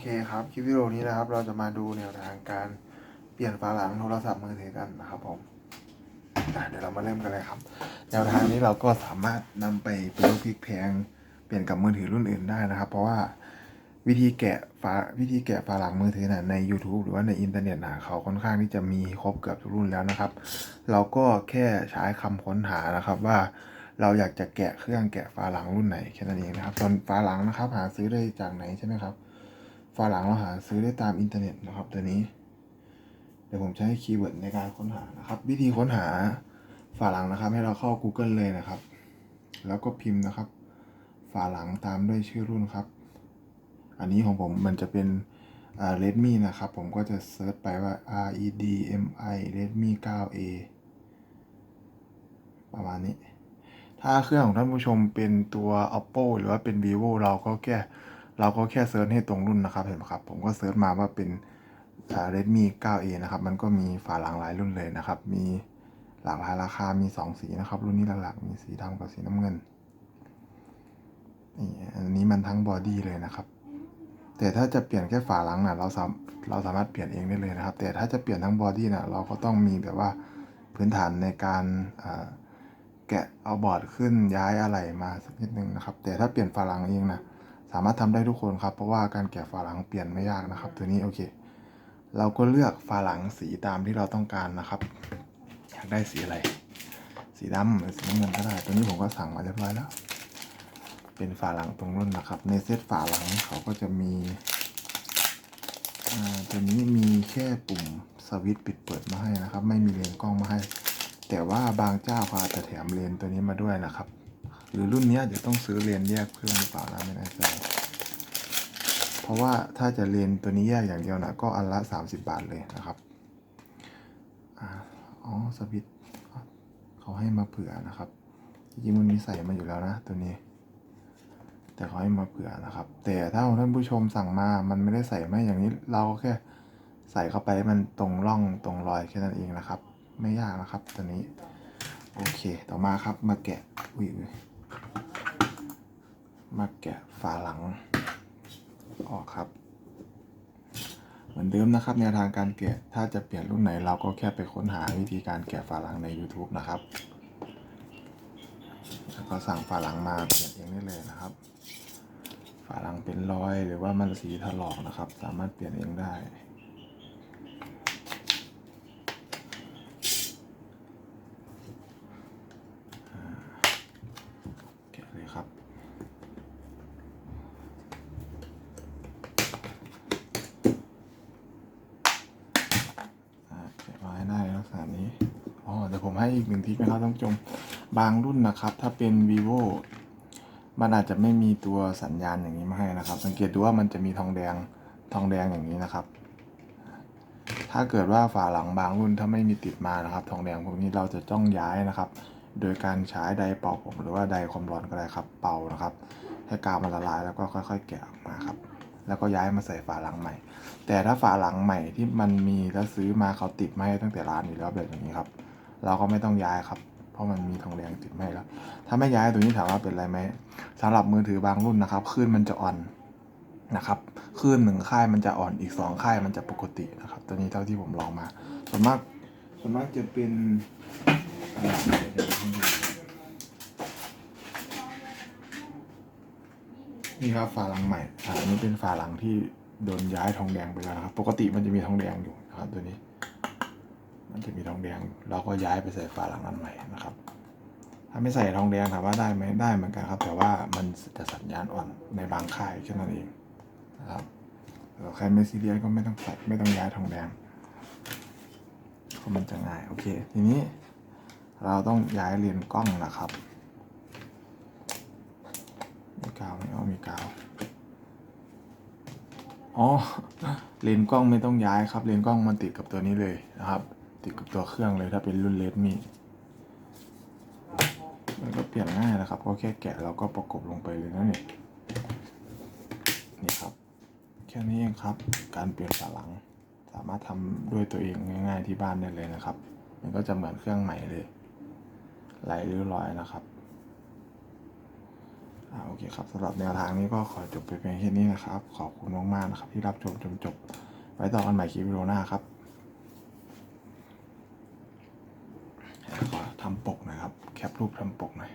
เคครับ คลิปวิดีโอนี้นะครับ เราจะมาดูแนวทางการเปลี่ยนฝาหลังโทรศัพท์มือถือกันนะครับผมเดี๋ยวเรามาเริ่มกันเลยครับ แนวทางนี้เราก็สามารถนำไปเประยุกพลิกแพงเปลี่ยนกับมือถือรุ่นอื่นได้นะครับ เพราะว่าวิธีแกะฝาวิธีแกะฝาหลังมือถือน่ะใน YouTube หรือว่าในอินเทอร์เน็ตนะเขาค่อนข้างที่จะมีครบเกือบทุกรุ่นแล้วนะครับ เราก็แค่ใช้คำค้นหานะครับว่าเราอยากจะแกะเครื่องแกะฝาหลังรุ่นไหนแค่นั้นเองนะครับส่วนฝาหลังนะครับ หาซื้อได้จากไหนใช่ไหมครับ ฝาหลังเราหาซื้อได้ตามอินเทอร์เน็ตนะครับตัวนี้ เดี๋ยวผมให้คีย์เวิร์ดในการค้นหานะครับ วิธีค้นหาฝาหลังนะครับ ให้เราเข้า Google เลยนะครับ แล้วก็พิมพ์นะครับ ฝาหลังตามด้วยชื่อรุ่นครับ อันนี้ของผมมันจะเป็นอ่า Redmi นะครับ ผมก็จะเซิร์ชไปว่า R E D M I Redmi 9A ประมาณนี้ ถ้าเครื่องของท่านผู้ชมเป็นตัว oppo หรือว่าเป็น vivo เราก็แค่ เราก็แค่เซิร์ชให้ตรงรุ่นนะครับเห็นไหมครับ ผมก็เซิร์ชมาว่าเป็น redmi 9a นะครับ มันก็มีฝาหลังหลายรุ่นเลยนะครับ มีหลากหลายราคา มี 2 สีนะครับ รุ่นนี้หลักๆ มีสีดำกับสีน้ำเงิน นี่ อันนี้มันทั้งบอดี้เลยนะครับ แต่ถ้าจะเปลี่ยนแค่ฝาหลังนะเราสามเราสามารถเปลี่ยนเองได้เลยนะครับ แต่ถ้าจะเปลี่ยนทั้งบอดี้นะเราก็ต้องมีแบบว่าพื้นฐานในการแกะเอาบอร์ดขึ้นย้ายอะไรมาสักนิดนึงนะครับ แต่ถ้าเปลี่ยนฝาหลังเองนะ สามารถทำได้ทุกคนครับ เพราะว่าการแกะฝาหลังเปลี่ยนไม่ยากนะครับ ตัวนี้โอเค เราก็เลือกฝาหลังสีตามที่เราต้องการนะครับ อยากได้สีอะไร สีดำหรือสีน้ำเงินก็ได้ ตัวนี้ผมก็สั่งมาเรียบร้อยแล้ว เป็นฝาหลังตรงรุ่นนะครับ ในเซตฝาหลังเขาก็จะมีอ่าตัวนี้มีแค่ปุ่มสวิตช์ปิดเปิดมาให้นะครับ ไม่มีเลนส์กล้องมาให้ แต่ว่าบางเจ้าเขาอาจจะแถมเลนส์ตัวนี้มาด้วยนะครับ หรือรุ่นนี้จะต้องซื้อเลนแยกเพิ่มหรือเปล่านะไม่แน่ใจเพราะว่าถ้าจะเลนตัวนี้แยกอย่างเดียวนะก็อันละ 30 บาทเลยนะครับอ๋อสวิตเขาให้มาเผื่อนะครับจริงมันมีใส่มาอยู่แล้วนะตัวนี้ แต่เขาให้มาเผื่อนะครับ แต่ถ้าท่านผู้ชมสั่งมา มันไม่ได้ใส่มาอย่างนี้เราก็แค่ใส่เข้าไปมันตรงร่องตรงรอยแค่นั้นเองนะครับ ไม่ยากนะครับตัวนี้ โอเค ต่อมาครับมาแกะอุ้ยอย มาแกะฝาหลังออกครับ เหมือนเดิมนะครับแนวทางการแกะถ้าจะเปลี่ยนรุ่นไหนเราก็แค่ไปค้นหาวิธีการแกะฝาหลังใน YouTube นะครับแล้วก็สั่งฝาหลังมาเปลี่ยนเองได้เลยนะครับฝาหลังเป็นรอยหรือว่ามันสีถลอกนะครับ สามารถเปลี่ยนเองได้ แกะเลยครับ อ่าแกะมาให้ได้ลักษณะนี้ อ๋อเดี๋ยว ผมให้อีกหนึ่งทริคนะครับท่านผู้ชมบางรุ่นนะครับ ถ้าเป็น vivo มันอาจจะไม่มีตัวสัญญาณอย่างนี้มาให้นะครับ สังเกตดูว่ามันจะมีทองแดงทองแดงอย่างนี้นะครับ ถ้าเกิดว่าฝาหลังบางรุ่นถ้าไม่มีติดมานะครับ ทองแดงพวกนี้เราจะต้องย้ายนะครับ โดยการใช้ไดร์เป่าผมหรือว่าไดร์ความร้อนก็ได้ครับ เป่านะครับ ให้กาวมันละลายแล้วก็ค่อย ๆ แกะออกมาครับ แล้วก็ย้ายมาใส่ฝาหลังใหม่ แต่ถ้าฝาหลังใหม่ที่มันมีแล้วซื้อมาเขาติดมาให้ตั้งแต่ร้านอยู่แล้วแบบอย่างนี้ครับ เราก็ไม่ต้องย้ายครับ เพราะมันมีทองแดงติดมาให้แล้ว ถ้าไม่ย้ายตัวนี้ถามว่าเป็นไรไหมสำหรับมือถือบางรุ่นนะครับคลื่นมันจะอ่อนนะครับคลื่นหนึ่งค่ายมันจะอ่อนอีกสองค่ายมันจะปกตินะครับ ตัวนี้เท่าที่ผมลองมา ส่วนมากส่วนมากจะเป็นนี่ครับฝาหลังใหม่อันนี้เป็นฝาหลังที่โดนย้ายทองแดงไปแล้วนะครับ ปกติมันจะมีทองแดงอยู่นะครับตัวนี้ มันจะมีทองแดง เราก็ย้ายไปใส่ฝาหลังอันใหม่นะครับ ถ้าไม่ใส่ทองแดงถามว่าได้ไหมได้เหมือนกันครับ แต่ว่ามันจะสัญญาณอ่อนในบางค่ายแค่นั้นเองนะครับใครไม่ซีเรียสก็ไม่ต้องใส่ไม่ต้องย้ายทองแดงเพราะมันจะง่ายโอเค ทีนี้เราต้องย้ายเลนส์กล้องนะครับมีกาวไหมอ๋อมีกาวอ๋อเลนส์กล้องไม่ต้องย้ายครับ เลนส์กล้องมันติดกับตัวนี้เลยนะครับ ติดกับตัวเครื่องเลยถ้าเป็นรุ่นเลดมีมันก็เปลี่ยนง่ายนะครับก็แค่แกะแล้วก็ประกบลงไปเลยนะนี่นี่ครับ แค่นี้เองครับ การเปลี่ยนฝาหลัง สามารถทำด้วยตัวเองง่ายๆที่บ้านได้เลยนะครับ มันก็จะเหมือนเครื่องใหม่เลยไหลเรียบร้อยนะครับอ่าโอเคครับสำหรับแนวทางนี้ก็ขอจบไปเพียงแค่นี้นะครับ ขอบคุณมากๆนะครับ ที่รับชมจนจบ ไว้ต่อกันใหม่คลิปวิดีโอหน้าครับ ทำปกนะครับ แคปรูปทำปกหน่อย